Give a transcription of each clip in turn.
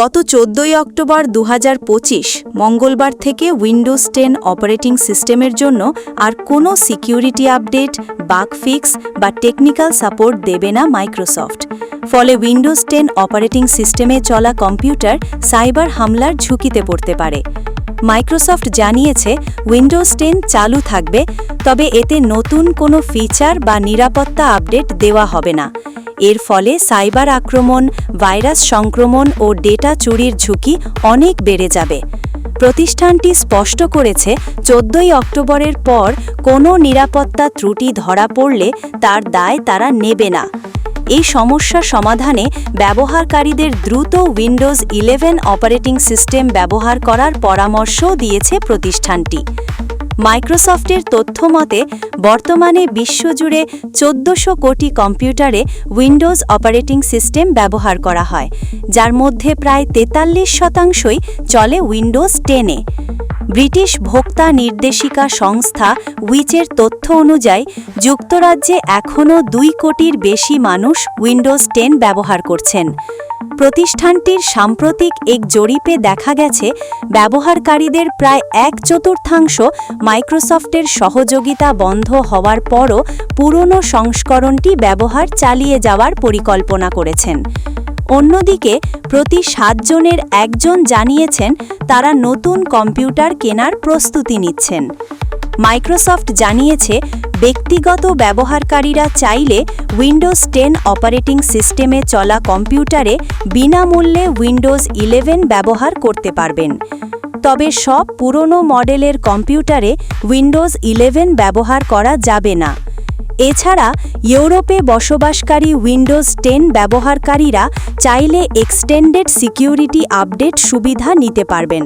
গত চোদ্দই অক্টোবর দু হাজার পঁচিশ, মঙ্গলবার থেকে উইন্ডোজ টেন অপারেটিং সিস্টেমের জন্য আর কোনো সিকিউরিটি আপডেট বাগ ফিক্স বা টেকনিক্যাল সাপোর্ট দেবে না মাইক্রোসফট ফলে উইন্ডোজ টেন অপারেটিং সিস্টেমে চলা কম্পিউটার সাইবার হামলার ঝুঁকিতে পড়তে পারে। মাইক্রোসফট জানিয়েছে উইন্ডোজ টেন চালু থাকবে, তবে এতে নতুন কোনো ফিচার বা নিরাপত্তা আপডেট দেওয়া হবে না। এর ফলে সাইবার আক্রমণ, ভাইরাস সংক্রমণ ও ডেটা চুরির ঝুঁকি অনেক বেড়ে যাবে। প্রতিষ্ঠানটি স্পষ্ট করেছে, চোদ্দই অক্টোবরের পর কোনো নিরাপত্তা ত্রুটি ধরা পড়লে তার দায় তারা নেবে না। এই সমস্যা সমাধানে ব্যবহারকারীদের দ্রুত উইন্ডোজ ইলেভেন অপারেটিং সিস্টেম ব্যবহার করার পরামর্শও দিয়েছে প্রতিষ্ঠানটি। মাইক্রোসফটের তথ্যমতে বর্তমানে বিশ্বজুড়ে চোদ্দশো কোটি কম্পিউটারে উইন্ডোজ অপারেটিং সিস্টেম ব্যবহার করা হয়, যার মধ্যে প্রায় তেতাল্লিশ শতাংশই চলে উইন্ডোজ টেনে ব্রিটিশ ভোক্তা নির্দেশিকা সংস্থা উইচের তথ্য অনুযায়ী, যুক্তরাজ্যে এখনও দুই কোটির বেশি মানুষ উইন্ডোজ টেন ব্যবহার করছেন। প্রতিষ্ঠানটির সাম্প্রতিক এক জরিপে দেখা গেছে, ব্যবহারকারীদের প্রায় এক চতুর্থাংশ মাইক্রোসফটের সহযোগিতা বন্ধ হওয়ার পরও পুরনো সংস্করণটি ব্যবহার চালিয়ে যাওয়ার পরিকল্পনা করেছেন। অন্যদিকে, প্রতি সাতজনের একজন জানিয়েছেন, তারা নতুন কম্পিউটার কেনার প্রস্তুতি নিচ্ছেন। মাইক্রোসফট জানিয়েছে, ব্যক্তিগত ব্যবহারকারীরা চাইলে উইন্ডোজ টেন অপারেটিং সিস্টেমে চলা কম্পিউটারে বিনামূল্যে উইন্ডোজ ইলেভেন ব্যবহার করতে পারবেন। তবে সব পুরনো মডেলের কম্পিউটারে উইন্ডোজ ইলেভেন ব্যবহার করা যাবে না। এছাড়া ইউরোপে বসবাসকারী উইন্ডোজ টেন ব্যবহারকারীরা চাইলে এক্সটেন্ডেড সিকিউরিটি আপডেট সুবিধা নিতে পারবেন।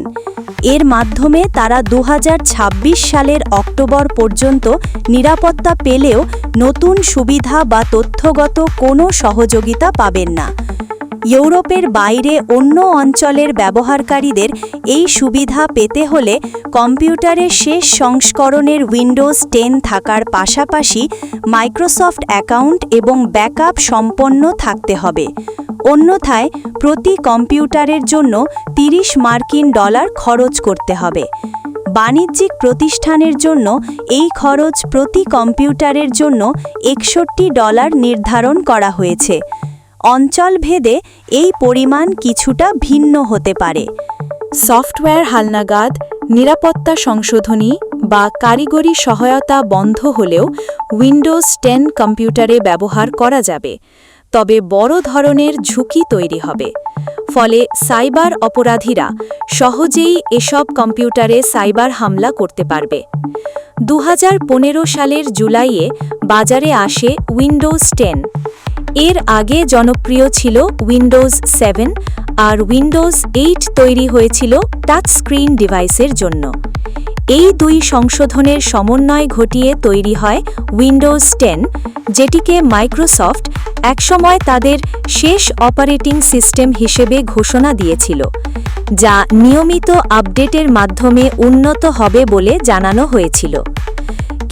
এর মাধ্যমে তারা দু হাজার ছাব্বিশ সালের অক্টোবর পর্যন্ত নিরাপত্তা পেলেও নতুন সুবিধা বা তথ্যগত কোনো সহযোগিতা পাবেন না। ইউরোপের বাইরে অন্য অঞ্চলের ব্যবহারকারীদের এই সুবিধা পেতে হলে কম্পিউটারের শেষ সংস্করণের উইন্ডোজ টেন থাকার পাশাপাশি মাইক্রোসফট অ্যাকাউন্ট এবং ব্যাকআপ সম্পন্ন থাকতে হবে। অন্যথায় প্রতি কম্পিউটারের জন্য ৩০ মার্কিন ডলার খরচ করতে হবে। বাণিজ্যিক প্রতিষ্ঠানের জন্য এই খরচ প্রতি কম্পিউটারের জন্য একষট্টি ডলার নির্ধারণ করা হয়েছে। অঞ্চলভেদে এই পরিমাণ কিছুটা ভিন্ন হতে পারে। সফটওয়্যার হালনাগাদ, নিরাপত্তা সংশোধনী বা কারিগরি সহায়তা বন্ধ হলেও উইন্ডোজ টেন কম্পিউটারে ব্যবহার করা যাবে, তবে বড় ধরনের ঝুঁকি তৈরি হবে। ফলে সাইবার অপরাধীরা সহজেই এসব কম্পিউটারে সাইবার হামলা করতে পারবে। দু হাজার পনেরো সালের জুলাইয়ে বাজারে আসে উইন্ডোজ টেন। এর আগে জনপ্রিয় ছিল উইন্ডোজ সেভেন আর উইন্ডোজ এইট তৈরি হয়েছিল টাচ স্ক্রিন ডিভাইসের জন্য। এই দুই সংশোধনের সমন্বয় ঘটিয়ে তৈরি হয় উইন্ডোজ টেন যেটিকে মাইক্রোসফট একসময় তাদের শেষ অপারেটিং সিস্টেম হিসেবে ঘোষণা দিয়েছিল, যা নিয়মিত আপডেটের মাধ্যমে উন্নত হবে বলে জানানো হয়েছিল।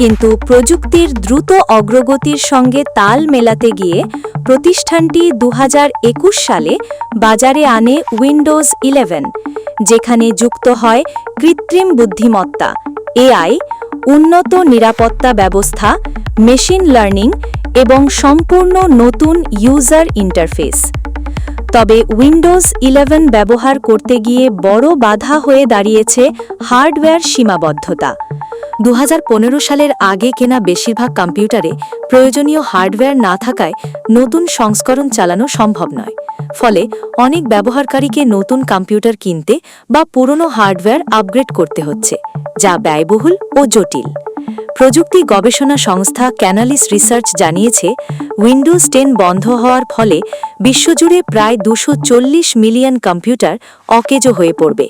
কিন্তু প্রযুক্তির দ্রুত অগ্রগতির সঙ্গে তাল মেলাতে গিয়ে প্রতিষ্ঠানটি দু হাজার একুশ সালে বাজারে আনে উইন্ডোজ ইলেভেন, যেখানে যুক্ত হয় কৃত্রিম বুদ্ধিমত্তা, এআই, উন্নত নিরাপত্তা ব্যবস্থা, মেশিন লার্নিং এবং সম্পূর্ণ নতুন ইউজার ইন্টারফেস। তবে উইন্ডোজ ইলেভেন ব্যবহার করতে গিয়ে বড় বাধা হয়ে দাঁড়িয়েছে হার্ডওয়্যার সীমাবদ্ধতা। দু হাজার পনেরো সালের আগে কেনা বেশিরভাগ কম্পিউটারে প্রয়োজনীয় হার্ডওয়্যার না থাকায় নতুন সংস্করণ চালানো সম্ভব নয়। ফলে অনেক ব্যবহারকারীকে নতুন কম্পিউটার কিনতে বা পুরনো হার্ডওয়্যার আপগ্রেড করতে হচ্ছে, যা ব্যয়বহুল ও জটিল। প্রযুক্তি গবেষণা সংস্থা ক্যানালিস রিসার্চ জানিয়েছে, উইন্ডোজ টেন বন্ধ হওয়ার ফলে বিশ্বজুড়ে প্রায় দুশো মিলিয়ন কম্পিউটার অকেজো হয়ে পড়বে।